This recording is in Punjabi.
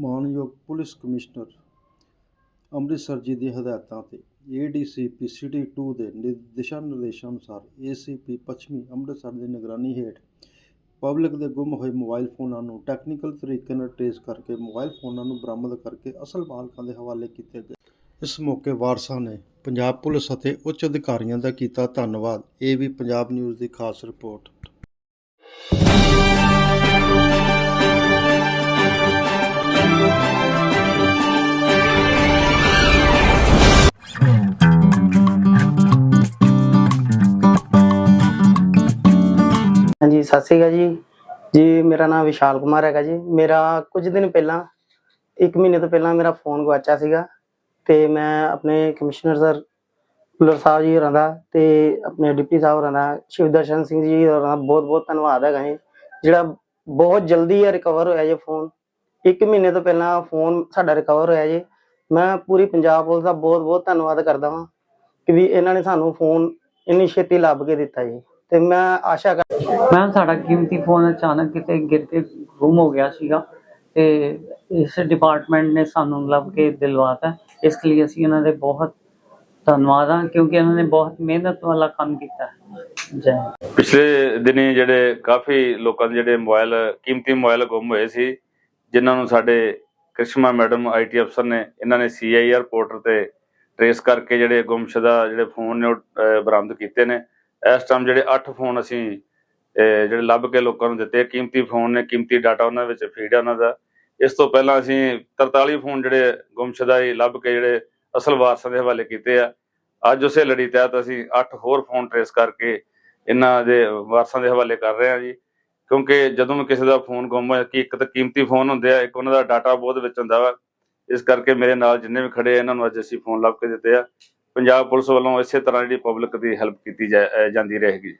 ਮਾਣਯੋਗ ਪੁਲਿਸ ਕਮਿਸ਼ਨਰ ਅੰਮ੍ਰਿਤਸਰ ਜੀ ਦੀ ਹਦਾਇਤਾਂ ਤੇ ਏਡੀਸੀਪੀ ਸਿਟੀ 2 ਦੇ ਨਿਰ- ਦਿਸ਼ਾ ਨਿਰਦੇਸ਼ਾਂ ਅਨੁਸਾਰ ਏਸੀਪੀ ਪੱਛਮੀ ਅੰਮ੍ਰਿਤਸਰ ਦੀ ਨਿਗਰਾਨੀ ਹੇਠ ਪਬਲਿਕ ਦੇ ਗੁੰਮ ਹੋਏ ਮੋਬਾਈਲ ਫੋਨਾਂ ਨੂੰ ਟੈਕਨੀਕਲ ਤਰੀਕੇ ਨਾਲ ਟ੍ਰੇਸ ਕਰਕੇ ਮੋਬਾਈਲ ਫੋਨਾਂ ਨੂੰ ਬਰਾਮਦ ਕਰਕੇ ਅਸਲ ਮਾਲਕਾਂ ਦੇ ਹਵਾਲੇ ਕੀਤੇ ਗਏ। ਇਸ ਮੌਕੇ ਵਾਰਸਾਂ ਨੇ ਪੰਜਾਬ ਪੁਲਿਸ ਅਤੇ ਉੱਚ ਅਧਿਕਾਰੀਆਂ ਦਾ ਕੀਤਾ ਧੰਨਵਾਦ। ਇਹ ਵੀ ਪੰਜਾਬ ਨਿਊਜ਼ ਦੀ ਖਾਸ ਰਿਪੋਰਟ। ਹਾਂਜੀ ਸਤਿ ਸ਼੍ਰੀ ਅਕਾਲ ਜੀ। ਜੀ, ਮੇਰਾ ਨਾਮ ਵਿਸ਼ਾਲ ਕੁਮਾਰ ਹੈਗਾ ਜੀ। ਮੇਰਾ ਕੁਝ ਦਿਨ ਪਹਿਲਾਂ, ਇੱਕ ਮਹੀਨੇ ਤੋਂ ਪਹਿਲਾਂ ਮੇਰਾ ਫੋਨ ਗਵਾਚਾ ਸੀਗਾ ਤੇ ਮੈਂ ਆਪਣੇ commissioner sir puller Sahib ji ਹੋਰਾਂ ਦਾ ਤੇ ਆਪਣੇ ਡਿਪਟੀ ਸਾਹਿਬ ਹੋਰਾਂ ਦਾ ਸ਼ਿਵਦਰਸ਼ਨ ਸਿੰਘ ਜੀ ਹੋਰਾਂ ਦਾ ਬਹੁਤ ਬਹੁਤ ਧੰਨਵਾਦ ਹੈਗਾ ਜੀ। ਜਿਹੜਾ ਬਹੁਤ ਜਲਦੀ ਇਹ ਰਿਕਵਰ ਹੋਇਆ ਜੀ ਫੋਨ ਇੱਕ ਮਹੀਨੇ ਤੋਂ ਪਹਿਲਾਂ ਫੋਨ ਸਾਡਾ ਰਿਕਵਰ ਹੋਇਆ ਜੀ। ਮੈਂ ਪੂਰੀ ਪੰਜਾਬ ਪੁਲਿਸ ਦਾ ਬਹੁਤ ਬਹੁਤ ਧੰਨਵਾਦ ਕਰਦਾ ਹਾਂ ਕਿ ਵੀ ਇਹਨਾਂ ਨੇ ਸਾਨੂੰ ਫੋਨ ਇੰਨੀ ਛੇਤੀ ਲੱਭ ਕੇ ਦਿੱਤਾ ਜੀ। ਤੇ ਮੈਂ ਆਸ਼ਾ ਕਰ ਮੈਮ ਸਾਡਾ ਕੀਮਤੀ ਫੋਨ ਅਚਾਨਕ ਕਿਤੇ ਗਿਰ ਕੇ ਗੁੰਮ ਹੋ ਗਿਆ ਸੀਗਾ ਤੇ ਇਸ ਡਿਪਾਰਟਮੈਂਟ ਨੇ ਸਾਨੂੰ ਲੱਭ ਕੇ ਦਿਲਵਾਤਾ। ਇਸ ਲਈ ਅਸੀਂ ਇਹਨਾਂ ਦੇ ਬਹੁਤ ਧੰਨਵਾਦ ਹਾਂ ਕਿਉਂਕਿ ਇਹਨਾਂ ਨੇ ਬਹੁਤ ਮਿਹਨਤ ਵਾਲਾ ਕੰਮ ਕੀਤਾ। ਹੈ ਜੈ। ਪਿਛਲੇ ਦਿਨੀ ਜਿਹੜੇ ਕਾਫੀ ਲੋਕਾਂ ਦੇ ਜਿਹੜੇ ਮੋਬਾਈਲ ਕੀਮਤੀ ਮੋਬਾਈਲ ਗੁੰਮ ਹੋਏ ਸੀ ਜਿਨ੍ਹਾਂ ਨੂੰ ਸਾਡੇ ਕ੍ਰਿਸ਼ਮਾ ਮੈਡਮ ਆਈਟੀ ਅਫਸਰ ਨੇ ਇਹਨਾਂ ਨੇ ਸੀਆਈਆਰ ਪੋਰਟਲ ਤੇ ਟਰੇਸ ਕਰਕੇ ਜਿਹੜੇ ਗੁੰਮਸ਼ੁਦਾ ਜਿਹੜੇ ਫੋਨ ਨੇ ਉਹ ਬਰਾਮਦ ਕੀਤੇ ਨੇ। ਇਸ ਟਾਈਮ ਜਿਹੜੇ 8 ਫੋਨ ਅਸੀਂ ਜਿਹੜੇ ਲੱਭ ਕੇ ਲੋਕਾਂ ਨੂੰ ਦਿੱਤੇ, ਕੀਮਤੀ ਫੋਨ ਨੇ, ਕੀਮਤੀ ਡਾਟਾ ਉਹਨਾਂ ਵਿੱਚ ਫੀਡ ਹੈ ਉਹਨਾਂ ਦਾ। ਇਸ ਤੋਂ ਪਹਿਲਾਂ ਅਸੀਂ 43 ਫੋਨ ਜਿਹੜੇ ਗੁੰਮਸ਼ੁਦਾ ਹੀ ਲੱਭ ਕੇ ਜਿਹੜੇ ਅਸਲ ਵਾਰਸਾਂ ਦੇ ਹਵਾਲੇ ਕੀਤੇ ਆ। ਅੱਜ ਉਸੇ ਲੜੀ ਤਹਿਤ ਅਸੀਂ 8 ਹੋਰ ਫੋਨ ਟਰੇਸ ਕਰਕੇ ਇਹਨਾਂ ਦੇ ਵਾਰਸਾਂ ਦੇ ਹਵਾਲੇ ਕਰ ਰਹੇ ਹਾਂ ਜੀ। ਕਿਉਂਕਿ ਜਦੋਂ ਵੀ ਕਿਸੇ ਦਾ ਫੋਨ ਗੁੰਮ ਹੋਇਆ, ਕਿ ਇੱਕ ਤਾਂ ਕੀਮਤੀ ਫੋਨ ਹੁੰਦੇ ਆ, ਇੱਕ ਉਹਨਾਂ ਦਾ ਡਾਟਾ ਬਹੁਤ ਵਿੱਚ ਹੁੰਦਾ ਵਾ। ਇਸ ਕਰਕੇ ਮੇਰੇ ਨਾਲ ਜਿੰਨੇ ਵੀ ਖੜੇ ਇਹਨਾਂ ਨੂੰ ਅੱਜ ਅਸੀਂ ਫੋਨ ਲੱਭ ਕੇ ਦਿੱਤੇ ਆ। ਪੰਜਾਬ ਪੁਲਿਸ ਵੱਲੋਂ ਇਸੇ ਤਰ੍ਹਾਂ ਜਿਹੜੀ ਪਬਲਿਕ ਦੀ ਹੈਲਪ ਕੀਤੀ ਜਾ- ਜਾਂਦੀ ਰਹੇਗੀ।